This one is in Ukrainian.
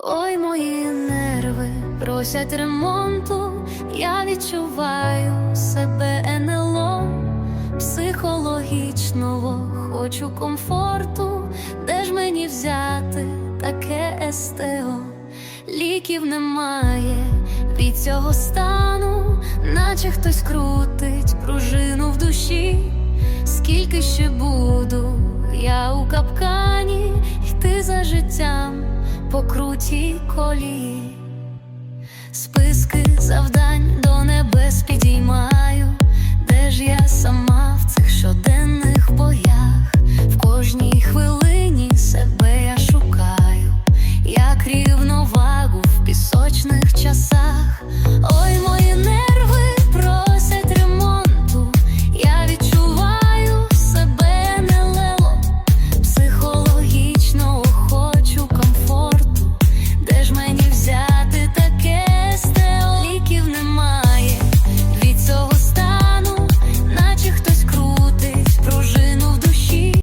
Ой, мої нерви просять ремонту, я відчуваю себе НЛО психологічного, хочу комфорту, де ж мені взяти таке СТО? Ліків немає від цього стану, наче хтось крутить пружину в душі. Скільки ще буду я у капкані йти за життям по крутій колії, списки завдань до небес підіймаю,